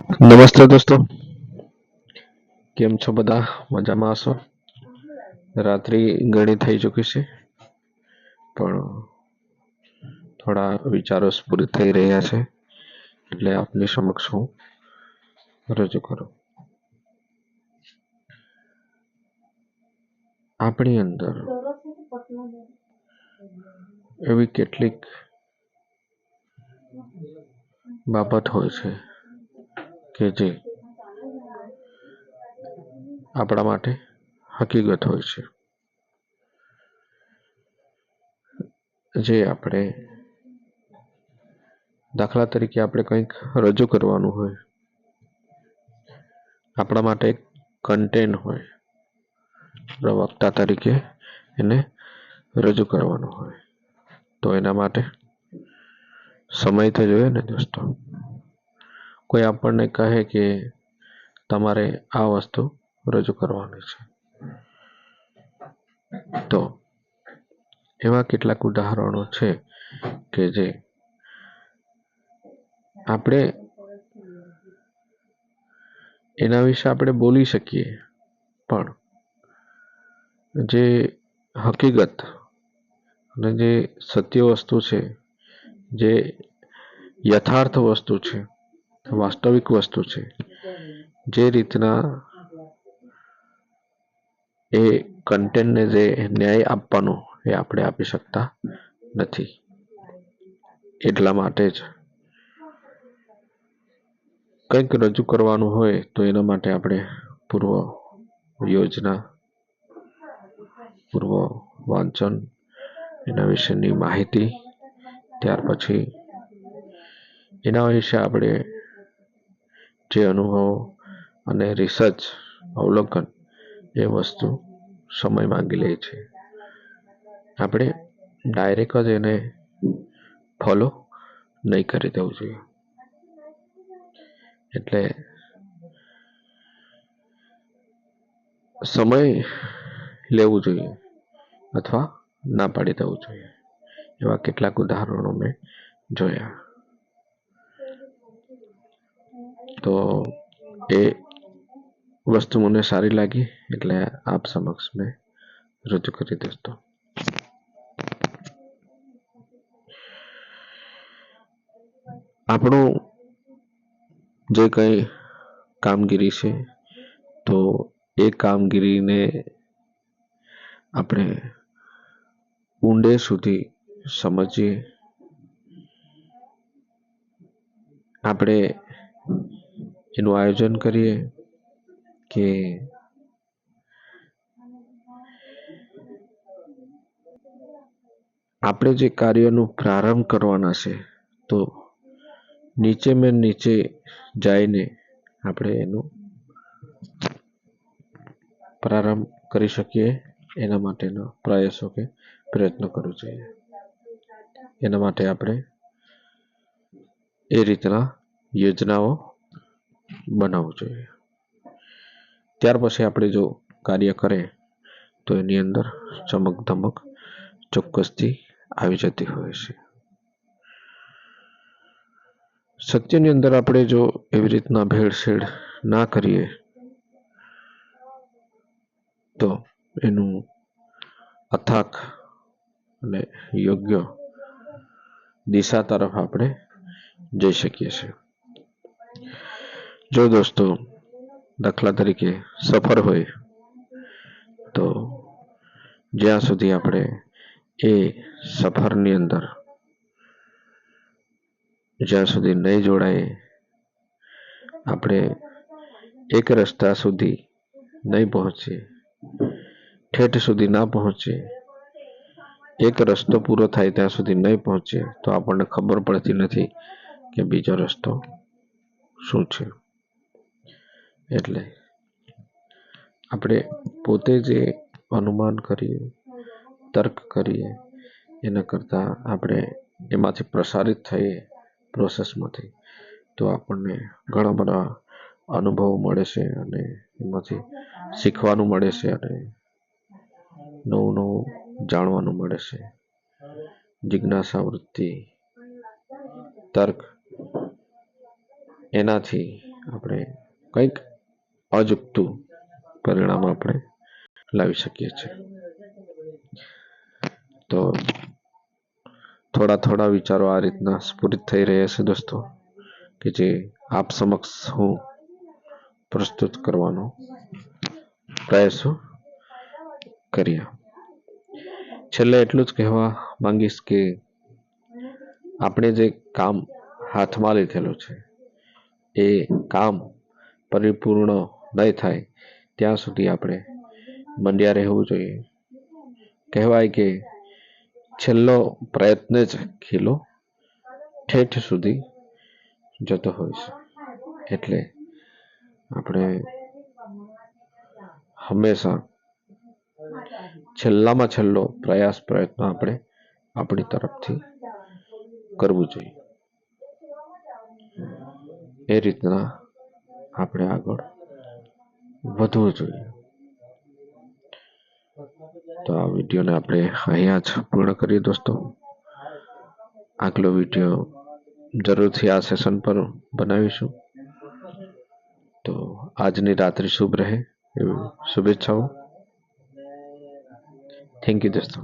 નમસ્તે દોસ્તો. કેમ છો બધા? મજામાં હશો? રાત્રિ ઘણી થઈ ચૂકી છે, પણ થોડા વિચારો સ્ફુરિત થઈ રહ્યા છે, એટલે આપની સમક્ષ હું રજૂ કરું. આપણી અંદર એવી કેટલીક બાબત હોય છે કે જે આપણા માટે હકીકત હોય છે. જે આપણે દાખલા તરીકે આપણે કંઈક રજૂ કરવાનું હોય, આપણા માટે એક કન્ટેન્ટ હોય, પ્રવક્તા તરીકે એને રજૂ કરવાનું હોય, તો એના માટે સમય તો જોઈએ ને દોસ્તો. કોઈ આપણને કહે કે તમારે આ વસ્તુ રજૂ કરવાની છે. તો એવા કેટલાક ઉદાહરણો છે કે જે આપણે એના વિશે આપણે બોલી શકીએ, પણ જે હકીકત અને જે સત્ય વસ્તુ છે, જે યથાર્થ વસ્તુ છે વાસ્તવિક વસ્તુ છે. જે રીતના એ કન્ટેન્ટને જે ન્યાય આપવાનો એ આપણે આપી શકતા નથી. એટલા માટે જ કંઈક રજૂ કરવાનું હોય તો એના માટે આપણે પૂર્વ યોજના, પૂર્વ વાંચન, એના વિશેની માહિતી, ત્યાર પછી એના વિશે આપણે જે અનુભવો અને રિસર્ચ અવલોકન એ વસ્તુ સમય માંગી લે છે. આપણે ડાયરેક્ટ જ એને ફોલો નહીં કરી દેવું જોઈએ. એટલે સમય લેવું જોઈએ અથવા ના પાડી દેવું જોઈએ. એવા કેટલાક ઉદાહરણો મેં જોયા. તો એ વસ્તુ મને સારી લાગી, એટલે આપ સમક્ષ મેં રજૂ કરી દોસ્તો આપણું જે કંઈ કામગીરી છે, તો એ કામગીરીને આપણે ઊંડે સુધી સમજીએ. આપણે એનું આયોજન કરીએ કે આપણે જે કાર્યનો પ્રારંભ કરવાના છે, તો નીચે મેં નીચે જઈને આપણે એનું પ્રારંભ કરી શકીએ. એના માટેના પ્રયાસો કે પ્રયત્નો કરવો જોઈએ. એના માટે આપણે એ રીતના યોજનાઓ બનાવવું જોઈએ. ત્યાર પછી આપણે જો કાર્ય કરે તો એની અંદર ચમક ધમક ચોક્કસથી આવી જતી હોય છે. સત્યની અંદર આપણે જો એવી રીતના ભેળસેળ ના કરીએ તો એનું અથાક અને યોગ્ય દિશા તરફ આપણે જઈ શકીએ છીએ. જો દોસ્તો, દાખલા તરીકે સફર હોય, તો જ્યાં સુધી આપણે એ સફરની અંદર જ્યાં સુધી નહીં જોડાય, આપણે એક રસ્તા સુધી નહીં પહોંચીએ ઠેઠ સુધી ના પહોંચીએ એક રસ્તો પૂરો થાય ત્યાં સુધી નહીં પહોંચીએ તો આપણને ખબર પડતી નથી કે બીજો રસ્તો શું છે. એટલે આપણે પોતે જે અનુમાન કરીએ, તર્ક કરીએ, એના કરતાં આપણે એમાંથી પ્રસારિત થઈએ પ્રોસેસમાંથી તો આપણને ઘણા બધા અનુભવો મળે છે અને એમાંથી શીખવાનું મળે છે અને નવું નવું જાણવાનું મળે છે. જિજ્ઞાસા, વૃત્તિ, તર્ક, એનાથી આપણે કંઈક અજુકતું પરિણામ આપણે લાવી શકીએ છીએ. તો થોડા થોડા વિચારો આ રીતના સ્ફુરિત થઈ રહ્યા છે દોસ્તો, કે જે આપ સમક્ષ હું પ્રસ્તુત કરવાનો પ્રયાસો કર્યા છેલ્લે એટલું જ કહેવા માંગીશ કે આપણે જે કામ હાથમાં લીધેલું છે, એ કામ પરિપૂર્ણ નહીં થાય. ત્યાં સુધી આપણે મંડ્યા રહેવું જોઈએ. કહેવાય કે છેલ્લો પ્રયત્ન જ ખીલો ઠેઠ સુધી જતો હોય છે. એટલે આપણે હંમેશા છેલ્લામાં છેલ્લો પ્રયાસ પ્રયત્ન આપણે આપણી તરફથી કરવું જોઈએ. એ રીતના આપણે આગળ વધવું જોઈએ. તો આ વિડીયોને આપણે અહીંયા જ પૂર્ણ કરીએ દોસ્તો. આગલો વીડિયો જરૂરથી આ સેશન પર બનાવીશું. તો આજની રાત્રિ શુભ રહે, એવી શુભેચ્છાઓ. થેન્ક યુ દોસ્તો.